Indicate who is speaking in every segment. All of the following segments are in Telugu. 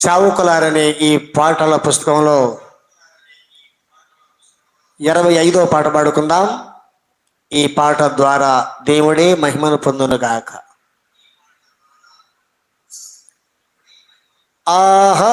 Speaker 1: చావుకులారనే ఈ పాటల పుస్తకంలో ఇరవై ఐదో పాట పాడుకుందాం. ఈ పాట ద్వారా దేవుడే మహిమను పొందునుగాక. ఆహా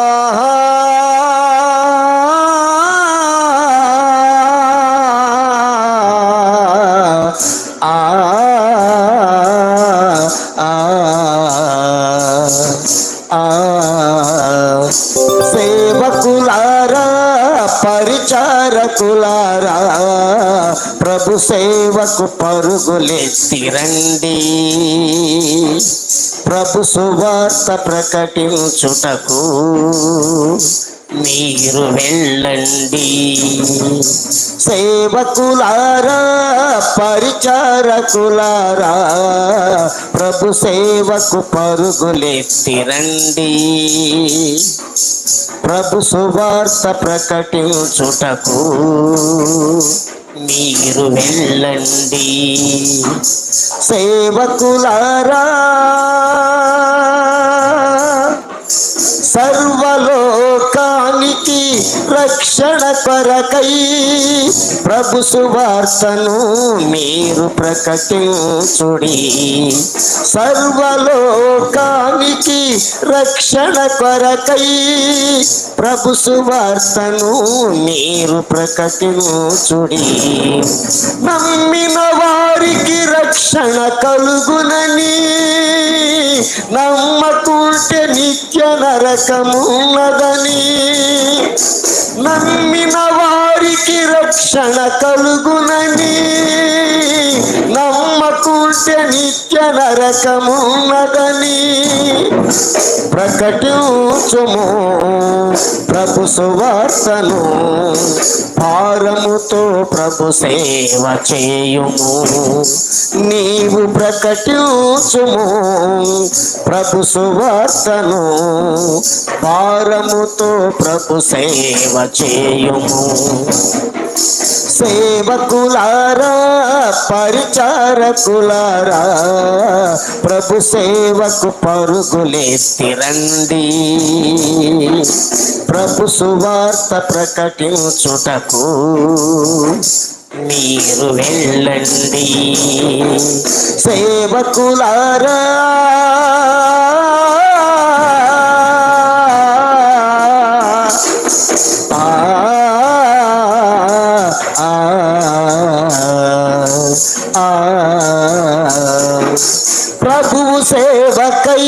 Speaker 1: పరిచారకులారా ప్రభు సేవకు పరుగులెత్తిరండి ప్రభు సువార్త ప్రకటించుటకు మీరు వెళ్ళండి. సేవకులారా పరిచారకులారా ప్రభు సేవకు పరుగులెత్తిరండి ప్రభు సువార్త ప్రకటించుటకు మీరు వెళ్ళండి. సేవకులారా సర్వలో రక్షణ కొరకై ప్రభు సువార్తను మీరు ప్రకటించుడి. సర్వలోకానికి రక్షణ కొరకై ప్రభు సువార్తను మీరు ప్రకటించుడి. నమ్మిన వారికి రక్షణ కలుగునని నమ్మకుంటే నిత్య నరకమున్నదని. నమ్మిన వారికి రక్షణ కలుగునని. కూర్చే నిత్య నరకమున్నదని ప్రకటించుము. ప్రభు సువార్తను భారముతో ప్రభు సేవ చేయుము. నీవు ప్రకటించుము. ప్రభు సువార్తను భారముతో ప్రభు సేవ చేయుము. సేవకులారా పరిచారకు సేవకులారా ప్రభు సేవకు తిరండి ప్రభు సువార్త ప్రకటించుటకు మీరు వెళ్ళండి. సేవకులారా కొరకై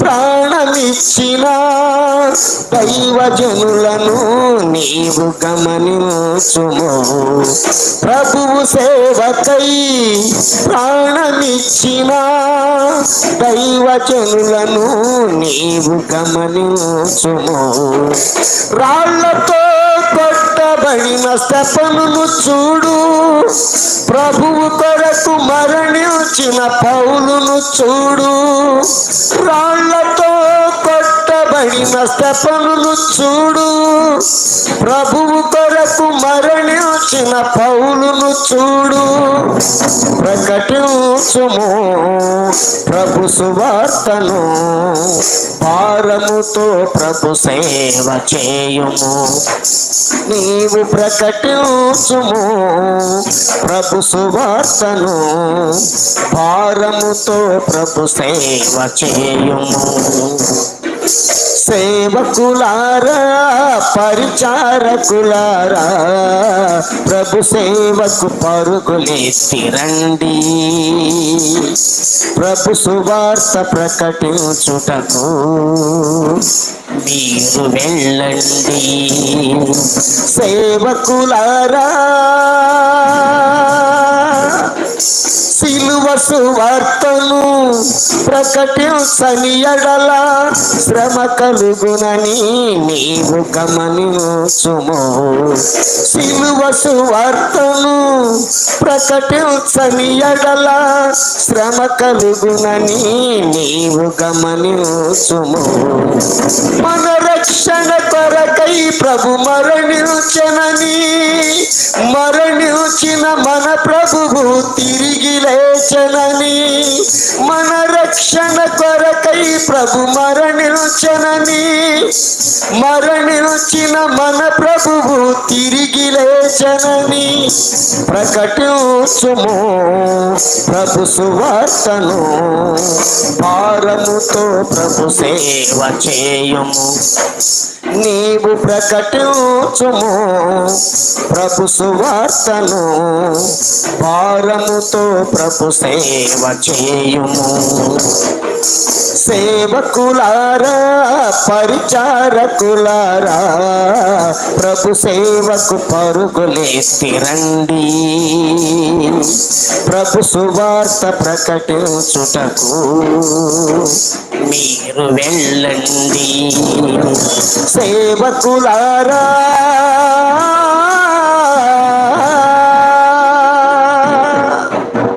Speaker 1: ప్రాణమిచ్చిన దైవజనులను నీవు గమనించుము. ప్రభువు సేవకై ప్రాణమిచ్చిన దైవజనులను నీవు గమనించుము. రాళ్ళతో పడిన స్తపనును చూడు. ప్రభువు కొరకు మరణించిన పౌలును చూడు. రాళ్ళతో మహిమ స్తపనును చూడు. ప్రభువు కొరకు మరణించిన పౌలును చూడు. ప్రకటించుము ప్రభు సువార్తను. భారముతో ప్రభు సేవ చేయుము. నీవు ప్రకటించుము ప్రభు సువార్తను. భారముతో ప్రభు సేవ చేయుము. సేవకులారా పరిచారకులారా ప్రభు సేవకు పరుగులెత్తిరండి ప్రభు సువార్త ప్రకటించుటకు మీరు వెళ్ళండి. సేవకులారా సిలువ సువార్తను ప్రకటించని ఎడల శ్రమ కలుగునని నీవు గమనించుము. సిలువ సువార్తను ప్రకటించని ఎడల శ్రమ కలుగునని నీవు గమనించుము. మన రక్షణ కొరకై ప్రభు మరణించనని మరణించిన మన ప్రభువు తిరిగి లేచనని మన రక్షణ కొరకై ప్రభు మరణించనని మరణించిన మన ప్రభువు తిరిగి లేచనని ప్రకటించుము ప్రభు సువార్తను. భారముతో ప్రభు సేవ చేయుము. నీవు ప్రకటించుము ప్రభు సువార్తను. భారముతో ప్రభు సేవ చేయుము. సేవకులారా పరిచారకులారా ప్రభు సేవకు పరుగులేస్తిరండి ప్రభు సువార్త ప్రకటించుటకు మీరు వెళ్ళండి. సేవకులారా